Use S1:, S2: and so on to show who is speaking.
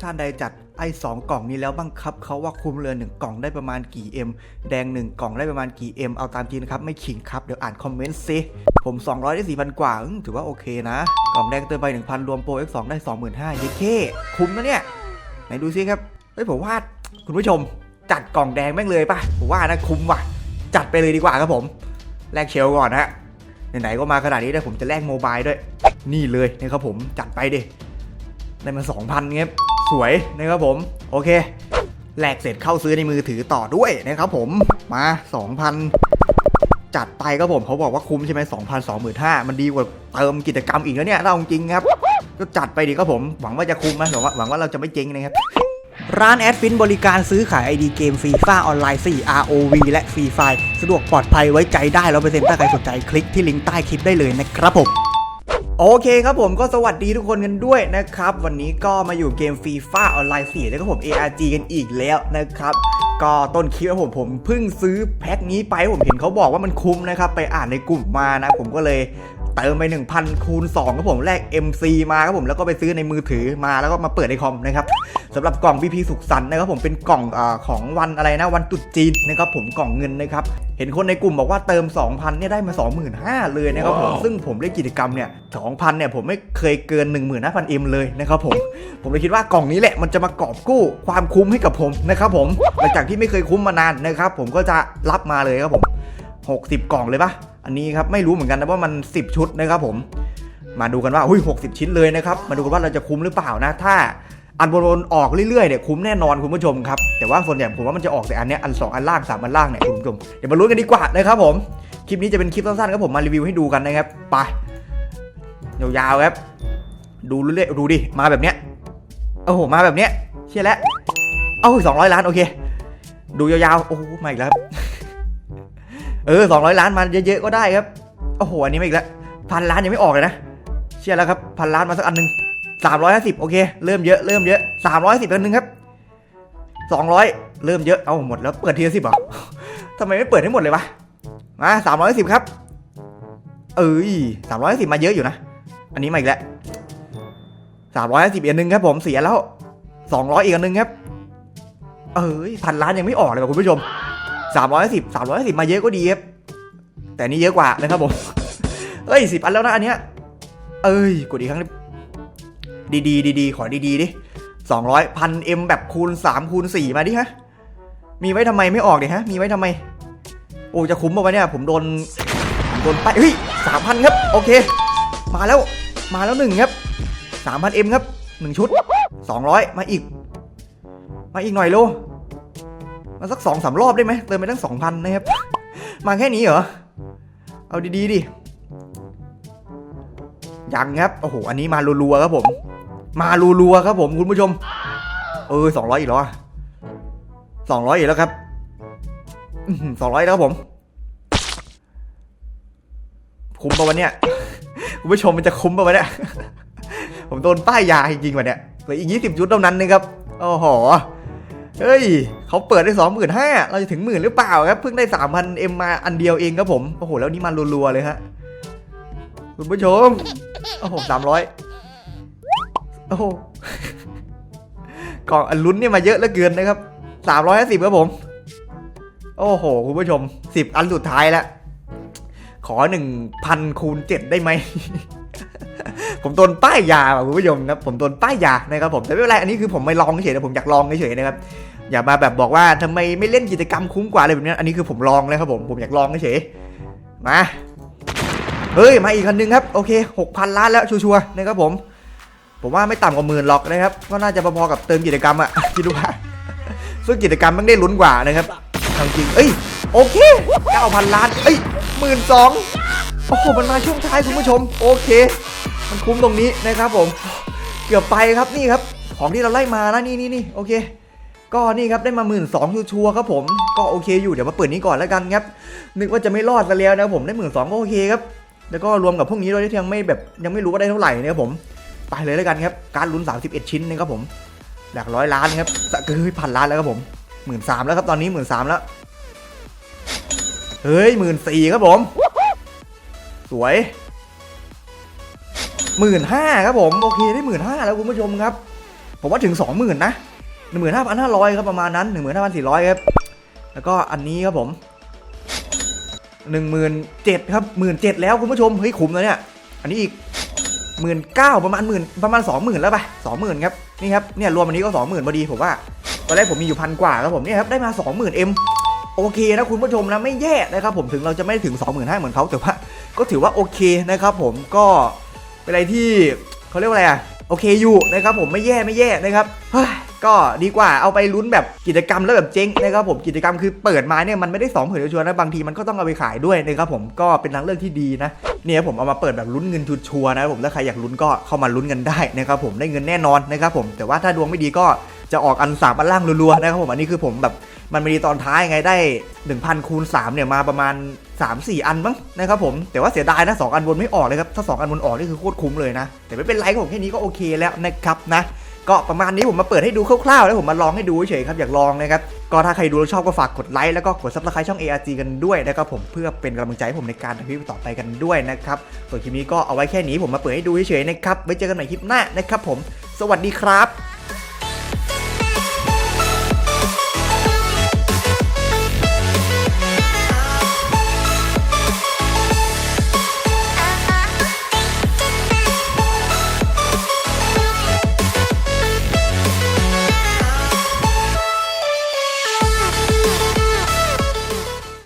S1: ท่านใดจัดไอ้สองกล่องนี้แล้วบังครับเขาว่าคุมเรือหนึ่งกล่องได้ประมาณกี่เอ็มแดงหนึ่งกล่องได้ประมาณกี่เอ็มเอาตามจริงนะครับ ไม่ขิงครับเดี๋ยวอ่านคอมเมนต์ซิผม 200 ได้ 4,000 กว่าถือว่าโอเคนะ กล่องแดงเติมไป 1,000 รวมโปร X2 ได้ 25,000เยเคคุ้มนะเนี่ย ไหนดูซิครับเฮ้ยผมว่าคุณผู้ชมจัดกล่องแดงแม่งเลยป่ะผมว่านะคุ้มว่ะ จัดไปเลยดีกว่าครับผมแลกเชลก่อนนะฮะไหนๆก็มาขนาดนี้ได้วผมจะแลกโมบายด้วย นี่เลยนะครับผมจัดไปเดได้มา 2,000เงี้ยสวยนะครับผม โอเคแลกเสร็จเข้าซื้อในมือถือต่อด้วยนะครับผมมา 2,000 จัดไปครับผมเขาบอกว่าคุ้มใช่ไหม2,000 25,000มันดีกว่าเติมกิจกรรมอีกแล้วเนี่ยเราจริงครับก็จัดไปดีครับผม หวังว่าจะคุ้มนะหวังว่าหวังว่าเราจะไม่เจ๊งนะครับร้านแอดฟินบริการซื้อขาย ID เกมฟรีฟ้าออนไลน์ 4 ROV และฟรีไฟสะดวกปลอดภัยไว้ใจได้ร้อเปอร์เซ็นต์ถ้าใครสนใจคลิกที่ลิงก์ใต้คลิปได้เลยนะครับผม โอเคครับผมก็สวัสดีทุกคนกันด้วยนะครับ วันนี้ก็มาอยู่เกมฟีฟ่าออนไลน์4แล้วก็ผม ARG กันอีกแล้วนะครับ ก็ต้นคลิปของผมผมเพิ่งซื้อแพ็คนี้ไปผมเห็นเขาบอกว่ามันคุ้มนะครับ ไปอ่านในกลุ่มมานะ ผมก็เลย เติมไป1,000คูณ2ครับผมแลก MC มาครับผมแล้วก็ไปซื้อในมือถือมาแล้วก็มาเปิดในคอมนะครับสำหรับกล่อง VP สุขสันต์นะครับผมเป็นกล่องอาของวันอะไรนะวันตรุษจีนนะครับผมกล่องเงินนะครับเห็นคนในกลุ่มบอกว่าเติม 2,000เนี่ยได้มา 25,000เลยนะครับผมซึ่งผมเล่นกิจกรรมเนี่ย2,000เนี่ยผมไม่เคยเกิน 15,000เอ็มเลยนะครับผมผมเลยคิดว่ากล่องนี้แหละมันจะมากอบกู้ความคุ้มให้กับผมนะครับผมหลังจากที่ไม่เคยคุ้มมานานนะครับผมก็จะรับมาเลยครับผม60 กล่องเลยปะ อันนี้ครับไม่รู้เหมือนกันนะว่ามัน 10 ชุดนะครับผม มาดูกันว่าหุ้ย60ชิ้นเลยนะครับ มาดูกันว่าเราจะคุ้มหรือเปล่านะ ถ้าอันบนๆออกเรื่อยๆเนี่ยคุ้มแน่นอนคุณผู้ชมครับ แต่ว่าส่วนใหญ่ผมว่ามันจะออกแต่อันเนี้ยอันสองอันล่างสามอันล่างเนี่ยคุณผู้ชม เดี๋ยวมาลุ้นกันดีกว่านะครับผม คลิปนี้จะเป็นคลิปสั้นๆครับผมมารีวิวให้ดูกันนะครับ ไป ยาวๆครับ ดูเรื่อยๆดูดิ มาแบบเนี้ย โอ้โห มาแบบเนี้ย เชื่อแล้วเอ้าสองร้อยล้านโอเค ดูยาวๆ โอ้โหมาอีกแล้วครับ เออสองร้อยล้านมาเยอะๆก็ได้ครับโอ้โหอันนี้มาอีกแล้วพันล้านยังไม่ออกเลยนะเชื่อแล้วครับพันล้านมาสักอันหนึ่งสามร้อยห้าสิบโอเคเริ่มเยอะเริ่มเยอะสามร้อยสิบอันหนึ่งครับสองร้อยเริ่มเยอะเอาหมดแล้วเปิดทีละสิบเหรอทำไมไม่เปิดให้หมดเลยวะมาสามร้อยสิบครับ เอ้ยสามร้อยสิบมาเยอะอยู่นะ อันนี้มาอีกแล้วสามร้อยสิบอันหนึ่งครับผมเสียแล้วสองร้อยอีกอันหนึ่งครับ เอ้ยพันล้านยังไม่ออกเลยว่ะคุณผู้ชม สามร้อยสิบสามร้อยสิบมาเยอะก็ดีครับ แต่นี่เยอะกว่านะครับผม เอ้ยสิบอันแล้วนะอันเนี้ย เอ้ยกดอีกครั้งดิดีดีดีขอดีดีๆดิสองร้อยพันเอ็มแบบคูณสามคูณสี่มาดิฮะ มีไว้ทำไมไม่ออกเนี่ยฮะ มีไว้ทำไม โอ้จะคุ้มป่าวะเนี่ย ผมโดนโดนไปเฮ้ยสามพันครับ โอเค มาแล้ว มาแล้วหนึ่งครับสามพันเอ็มครับหนึ่งชุดสองร้อยมาอีก มาอีกหน่อยโล มาสักสองสามรอบได้ไหมเติมไปตั้งสองพันนะครับ มาแค่นี้เหรอ เอาดีๆดิ ยังครับ โอ้โห อันนี้มารัวๆครับผม มารัวๆครับผมคุณผู้ชม เออสองร้อยอีกแล้วสองร้อยอีกแล้วครับสองร้อยแล้วครับผม คุ้มปะวันเนี้ยคุณผู้ชมมันจะคุ้มปะวันเนี้ยผมโดนป้ายยาจริงๆวันเนี้ยเหลืออีกยี่สิบชุดเท่านั้นนะครับ โอ้โห เฮ้ยเขาเปิดได้สองหมื่นห้าเราจะถึงหมื่นหรือเปล่าครับ เพิ่งได้สามพันเอ็มมาอันเดียวเองครับผม โอ้โห แล้วนี่มันรัวๆเลยฮะ คุณผู้ชม โอ้โหสามร้อยโอ้โหกล่องอันลุ้นเนี่ยมาเยอะเหลือเกินนะครับสามร้อยห้าสิบครับผม โอ้โห คุณผู้ชมสิบอันสุดท้ายแล้ว ขอหนึ่งพันคูณเจ็ดได้ไหม ผมโดนป้ายยาคุณผู้ชมครับผมโดนป้ายยานะครับผมแต่ไม่เป็นไรอันนี้คือผมไม่ลองเฉยๆนะผมอยากลองเฉยนะครับอย่ามาแบบบอกว่าทำไมไม่เล่นกิจกรรมคุ้มกว่าอะไรแบบนี้อันนี้คือผมลองเลยครับผมผมอยากลองเฉยมาเฮ้ยมาอีกคันนึงครับโอเคหกพันล้านแล้วชัวร์ๆนะครับผม ผมว่าไม่ต่ำกว่าหมื่นหรอกนะครับก็น่าจะพอๆกับเติมกิจกรรมอะคิดดูว่าซึ่งกิจกรรมมันได้ลุ้นกว่านะครับเอาจริงเอ้ยโอเคเก้าพันล้านเอ้ยหมื่นสองโอ้โหมันมาช่วงท้ายคุณผู้ชม โอเค มันคุ้มตรงนี้นะครับผม เกือบไปครับนี่ครับ ของที่เราไล่มานะนี่นี่นี่โอเค ก็นี่ครับได้มาหมื่นสองชัวร์ครับผม ก็โอเคอยู่เดี๋ยวมาเปิดนี้ก่อนแล้วกันครับ นึกว่าจะไม่รอดซะแล้วนะครับผมได้หมื่นสองก็โอเคครับ แล้วก็รวมกับพวกนี้ด้วยที่ยังไม่แบบยังไม่รู้ว่าได้เท่าไหร่นะครับผม ไปเลยแล้วกันครับ การลุ้น 31 ชิ้นนะครับผม หลักร้อยล้านครับสะเฮ้ยพันล้านแล้วครับผมหมื่นสามแล้วครับตอนนี้หมื่นสามแล้ว เฮ้ยหมื่นสี่ครับผม สวย หมื่นห้าครับผมโอเคได้หมื่นห้าแล้วคุณผู้ชมครับ ผมว่าถึงสองหมื่นนะหนึ่งหมื่นห้าพันห้าร้อยครับประมาณนั้นหนึ่งหมื่นห้าพันสี่ร้อยครับแล้วก็อันนี้ครับผมหนึ่งหมื่นเจ็ดครับหมื่นเจ็ดแล้วคุณผู้ชมเฮ้ยคุ้มแล้วเนี่ยอันนี้อีกหมื่นเก้าประมาณหมื่นประมาณสองหมื่นแล้วไปสองหมื่นครับนี่ครับเนี่ยรวมอันนี้ก็สองหมื่นพอดีผมว่าตอนแรกผมมีอยู่พันกว่าครับผมเนี่ยครับได้มาสองหมื่นเอ็มโอเคนะคุณผู้ชมนะไม่แย่นะครับผมถึงเราจะไม่ได้ถึง 2 5 0 0 0เหมือนเขาแต่ว่าก็ถือว่าโอเคนะครับผมก็ เป็นอะไรที่เขาเรียกว่าอะไรอะโอเคอยู่นะครับผมไม่แย่ไม่แย่นะครับก็ดีกว่าเอาไปลุ้นแบบกิจกรรมแล้วแบบเจ๊งนะครับผมกิจกรรมคือเปิดมาเนี่ยมันไม่ได้สองเผื่อชัวร์นะบางทีมันก็ต้องเอาไปขายด้วยนะครับผมก็เป็นทางเลือกที่ดีนะเนี่ยผมเอามาเปิดแบบลุ้นเงินชัวร์นะครับผมถ้าใครอยากลุ้นก็เข้ามาลุ้นกันได้นะครับผมได้เงินแน่นอนนะครับผมแต่ว่าถ้าดวงไม่ดีก็จะออกอันสามอันล่างรัวๆนะครับผมอันนี้คือผมแบบมันมีตอนท้ายไงได้ 1,000คูณ3เนี่ยมาประมาณ 3-4 อันมั้งนะครับผมแต่ว่าเสียดายนะสองอันบนไม่ออกเลยครับถ้า 2 อันบนออกนี่คือโคตรคุ้มเลยนะ แต่ไม่เป็นไรครับผมแค่นี้ก็โอเคแล้วนะครับนะก็ประมาณนี้ผมมาเปิดให้ดูคร่าวๆ แล้วผมมาลองให้ดูเฉยๆครับอยากลองนะครับก็ถ้าใครดูแล้วชอบก็ฝากกดไลค์แล้วก็กดซับสไครต์ช่อง ARG กันด้วยนะครับผมเพื่อเป็นกำลังใจให้ผมในการทำคลิปต่อไปกันด้วยนะครับส่วนคลิปนี้ก็เอาไว้แค่นี้ผมมาเปิดให้ดูเฉยๆนะครับไว้เจอกันใหม่คลิปหน้านะครับผม สวัสดีครับ